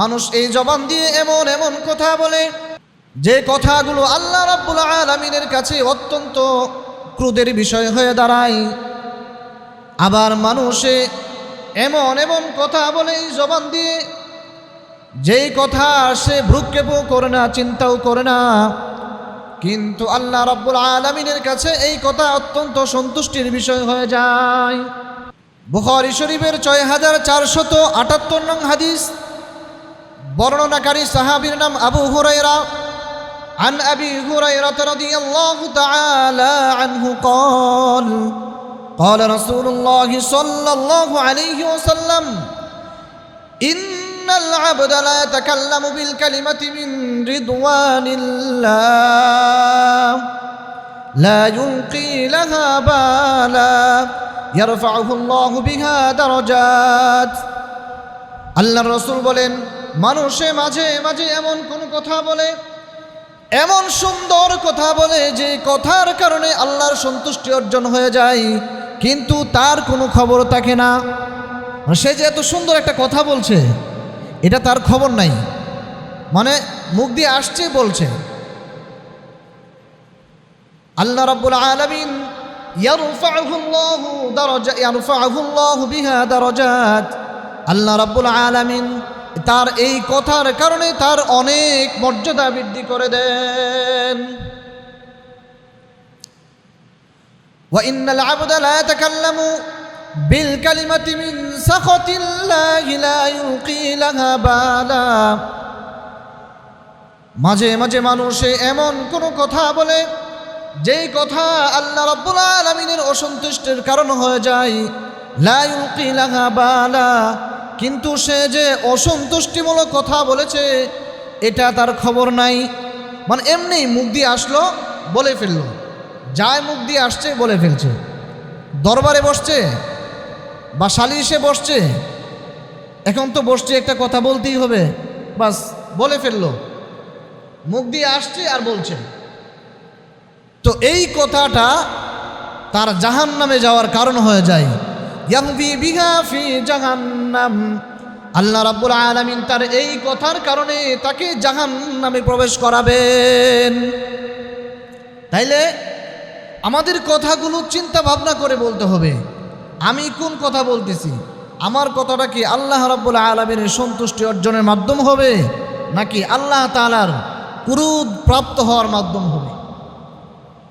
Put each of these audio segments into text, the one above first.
মানুষ এই জবান দিয়ে এমন এমন কথা বলে, যে কথাগুলো আল্লাহ রাব্বুল আলমিনের কাছে অত্যন্ত ক্রোধের বিষয় হয়ে দাঁড়ায়। আবার মানুষে এমন এমন কথা বলে এই জবান দিয়ে, যেই কথা সে ভ্রুক্ষেপও করে না, চিন্তাও করে না। কিন্তু আল্লাহ রাব্বুল আলমিনের কাছে এই কথা অত্যন্ত সন্তুষ্টির বিষয় হয়ে যায়। বুখারী শরীফের ছয় হাজার চারশত আটাত্তর নং হাদিস। বর্ণনাকারী সাহাবীর নাম আবু হুরাইরা عن أبي هريرة رضي الله تعالى عنه قال قال رسول الله صلى الله عليه وسلم إن العبد لا يتكلم بالكلمة من رضوان الله لا يلقي لها بالا يرفعه الله بها درجات আল্লাহর রসুল বলেন মানুষে মাঝে মাঝে এমন কোন কথা বলে, এমন সুন্দর কথা বলে যে কথার কারণে আল্লাহর সন্তুষ্টি অর্জন হয়ে যায়, কিন্তু তার কোনো খবর থাকে না। সে যে এত সুন্দর একটা কথা বলছে, এটা তার খবর নাই। মানে মুখ দিয়ে আসছে, বলছে। আল্লাহ রাব্বুল আলামিন বিহা আল্লাহ রাব্বুল আলামিন তার এই কথার কারণে তার অনেক মর্যাদা বৃদ্ধি করে দেন وإن العبد لا يتكلم بالكلمة من سخط الله لا يلقي لها بالا মাঝে মাঝে মানুষে এমন কোনো কথা বলে যেই কথা আল্লাহ রাব্বুল আলামিনের অসন্তুষ্টের কারণ হয়ে যায় লা ইউলকি লাহা বালা কিন্তু সে যে অসন্তুষ্টিমূলক কথা বলেছে, এটা তার খবর নাই। মানে এমনি মুখ দিয়ে আসলো, বলে ফেলল। যায় মুখ দিয়ে আসছে, বলে ফেলছে। দরবারে বসছে বা সালিশে বসছে। এখন তো বসছে, একটা কথা বলতেই হবে। বাস, বলে ফেলল। মুখ দিয়ে আসছে আর বলছে। তো এই কথাটা তার জাহান নামে যাওয়ার কারণ হয়ে যায়। ইয়াহদি বিহা ফি জাহান্নাম। আল্লাহ রাব্বুল আলামিন তার এই কথার কারণে তাকে জাহান নামে প্রবেশ করাবেন। তাইলে আমাদের কথাগুলো চিন্তা ভাবনা করে বলতে হবে। আমি কোন কথা বলতেছি? আমার কথাটা কি আল্লাহ রাব্বুল আলমিনের সন্তুষ্টি অর্জনের মাধ্যম হবে? নাকি আল্লাহ তালার ক্রুদ প্রাপ্ত হওয়ার মাধ্যম হবে?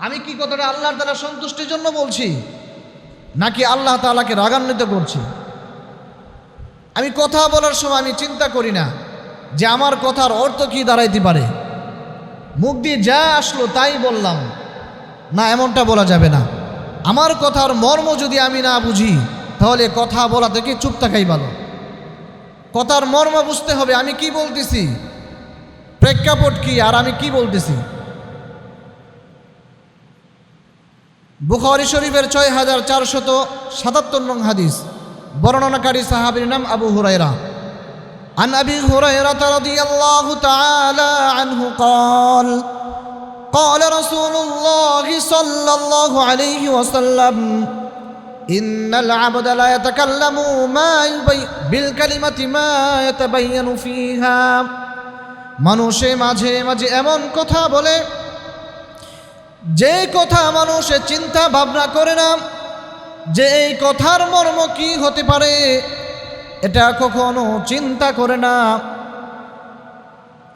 আমি কি কথাটা আল্লাহ তালা সন্তুষ্টির জন্য বলছি? নাকি আল্লাহ তালাকে রাগান্বিত করছি? আমি কথা বলার সময় আমি চিন্তা করি না যে আমার কথার অর্থ কি দাঁড়াইতে পারে। মুখ দিয়ে যা আসলো তাই বললাম। না, এমনটা বলা যাবে না। আমার কথার মর্ম যদি আমি না বুঝি, তাহলে কথা বলা থেকে চুপ থাকাই ভালো। কথার মর্ম বুঝতে হবে, আমি কি বলতেছি? প্রেক্ষাপট কি আর আমি কি বলতেছি? বুখারি শরীফের ছয় হাজার চারশত সাতাত্তর নং হাদিস বর্ণনাকারী সাহাবির নাম আবু হুরাইরা عن أبي هريرة رضي الله تعالى عنه قال قال رسول الله صلى الله عليه وسلم إن العبد لا يتكلم ما يبي بالكلمة ما يتبين فيها মানুষে মাঝে মাঝে এমন কথা বলে যে কথা মানুষে চিন্তা ভাবনা করে না, যে এই কথার মর্ম কি হতে পারে, এটা কখনো চিন্তা করে না।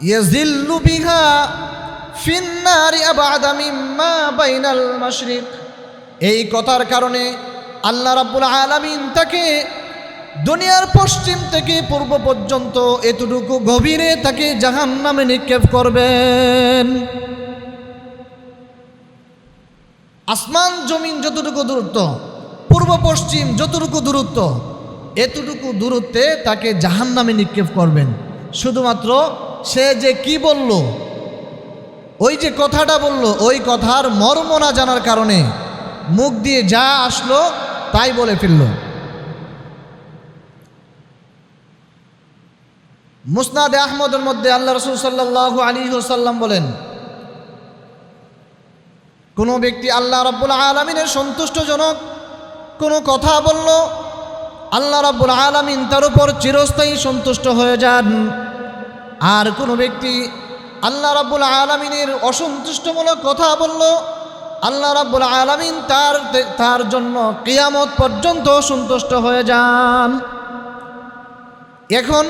ইয়াজিল্লু বিহা ফিন্নারি আবাদা মিম্মা বাইনাল মাশরিক। এই কথার কারণে আল্লাহ রাব্বুল আলামিন তাকে দুনিয়ার পশ্চিম থেকে পূর্ব পর্যন্ত এতটুকু গভীরে তাকে জাহান নামে নিক্ষেপ করবেন। আসমান জমিন যতটুকু দূরত্ব, পূর্ব পশ্চিম যতটুকু দূরত্ব, এতটুকু দূরত্বে তাকে জাহান নামে নিক্ষেপ করবেন। শুধুমাত্র সে যে কি বলল, ওই যে কথাটা বলল, ওই কথার মর্ম না জানার কারণে মুখ দিয়ে যা আসলো তাই বলে ফেলল। মুসনাদে আহমদের মধ্যে আল্লাহ রসুল সাল্লাহ আলী সাল্লাম বলেন কোনো ব্যক্তি আল্লাহ রাব্বুল আলমিনের সন্তুষ্টজনক কোনো কথা বলল, আল্লাহ রাব্বুল আলমিন তার উপর চিরস্থায়ী সন্তুষ্ট হয়ে যান। আর কোনো ব্যক্তি আল্লাহ রাব্বুল আলমিনের অসন্তুষ্টমূলক কথা বলল, আল্লাহ রাব্বুল আলমিন তার তার জন্য কিয়ামত পর্যন্ত সন্তুষ্ট হয়ে যান। এখন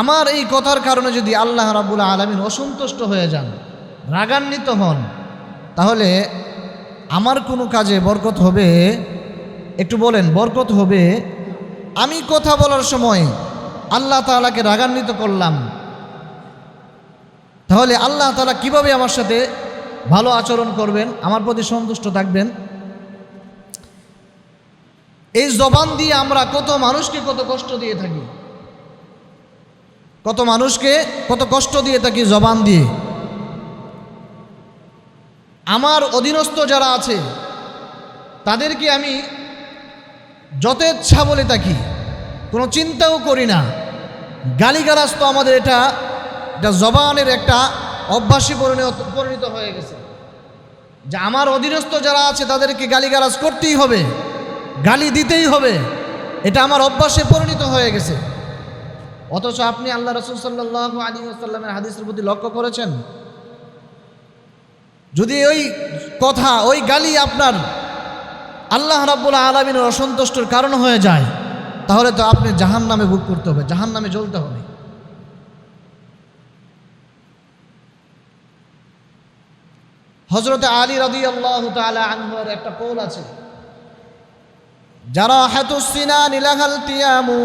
আমার এই কথার কারণে যদি আল্লাহ রাব্বুল আলমিন অসন্তুষ্ট হয়ে যান, রাগান্বিত হন তাহলে আমার কোনো কাজে বরকত হবে? একটু বলেন, বরকত হবে? আমি কথা বলার সময় আল্লাহ তাআলাকে রাগান্বিত করলাম। তাহলে আল্লাহ তাআলা কীভাবে আমার সাথে ভালো আচরণ করবেন? আমার প্রতি সন্তুষ্ট থাকবেন? এই জবান দিয়ে আমরা কত মানুষকে কত কষ্ট দিয়ে থাকি। কত মানুষকে কত কষ্ট দিয়ে থাকি জবান দিয়ে। আমার অধীনস্থ যারা আছে, তাদেরকে আমি যথেচ্ছা বলে থাকি, কোনো চিন্তাও করি না। গালিগালাজ তো আমাদের এটা এটা জবানের একটা অভ্যাসী পরিণত পরিণত হয়ে গেছে। যে আমার অধীনস্থ যারা আছে, তাদেরকে গালিগালাজ করতেই হবে, গালি দিতেই হবে, এটা আমার অভ্যাসে পরিণত হয়ে গেছে। অথচ আপনি আল্লাহ রসুল সাল্লাহ আলী আসাল্লামের হাদিসের প্রতি লক্ষ্য করেছেন যদি ওই কথা, ওই গালি আপনার আল্লাহ রাব্বুল আলমিনের অসন্তুষ্টর কারণ হয়ে যায়, তাহলে তো আপনি জাহান নামে বুক করতে হবে জাহান নামে জ্বলতে হবে। হজরতে আলী রদি আল্লাহ আনহর একটা কৌল আছে। যারা হাতুসিনা নীলাহাল তিয়ামু,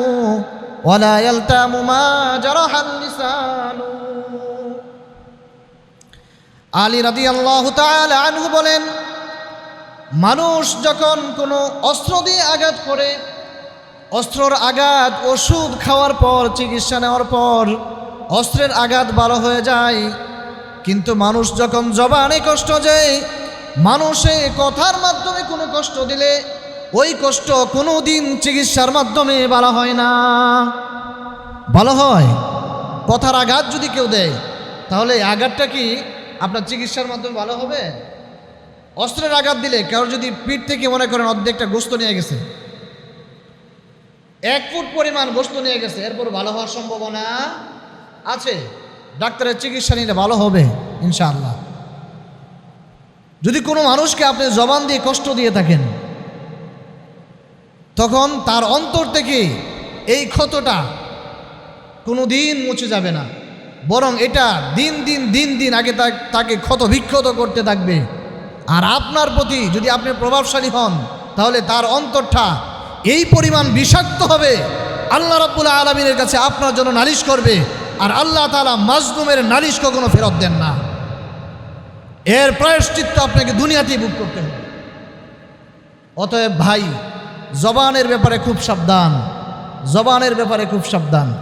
ওয়ালা ইয়ালতামু মা জারাহাল লিসানু। আলী রাদি আল্লাহ আনহু বলেন, মানুষ যখন কোনো অস্ত্র দিয়ে আঘাত করে, অস্ত্রর আঘাত, ওষুধ খাওয়ার পর, চিকিৎসা নেওয়ার পর, অস্ত্রের আঘাত ভালো হয়ে যায়। কিন্তু মানুষ যখন জবানে কষ্ট যায় মানুষে কথার মাধ্যমে কোনো কষ্ট দিলে, ওই কষ্ট কোনো দিন চিকিৎসার মাধ্যমে ভালো হয় না। ভালো হয়? কথার আঘাত যদি কেউ দেয়, তাহলে আঘাতটা কি? আপনার চিকিৎসার মাধ্যমে ভালো হবে? অস্ত্রের আঘাত দিলে কারও যদি পিঠ থেকে মনে করেন অর্ধেকটা গোস্ত নিয়ে গেছে, এক ফুট পরিমাণ গোস্ত নিয়ে গেছে, এরপর ভালো হওয়ার সম্ভাবনা আছে। ডাক্তারের চিকিৎসা নিলে ভালো হবে, ইনশাআল্লাহ। যদি কোনো মানুষকে আপনি জবান দিয়ে কষ্ট দিয়ে থাকেন, তখন তার অন্তর থেকে এই ক্ষতটা কোনো দিন মুছে যাবে না। বরং এটা দিন দিন দিন দিন আগে তাকে ক্ষত বিক্ষত করতে থাকবে। আর আপনার প্রতি যদি আপনি প্রভাবশালী হন, তাহলে তার অন্তরটা এই পরিমাণ বিষাক্ত হবে। আল্লাহ রাব্বুল আলমিনের কাছে আপনার জন্য নালিশ করবে। আর আল্লাহ তালা মাজলুমের নালিশ কখনো ফেরত দেন না। এর প্রায়শ্চিত্ত আপনাকে দুনিয়াতেই বুক করতে হবে। অতএব ভাই, জবানের ব্যাপারে খুব সাবধান। জবানের ব্যাপারে খুব সাবধান।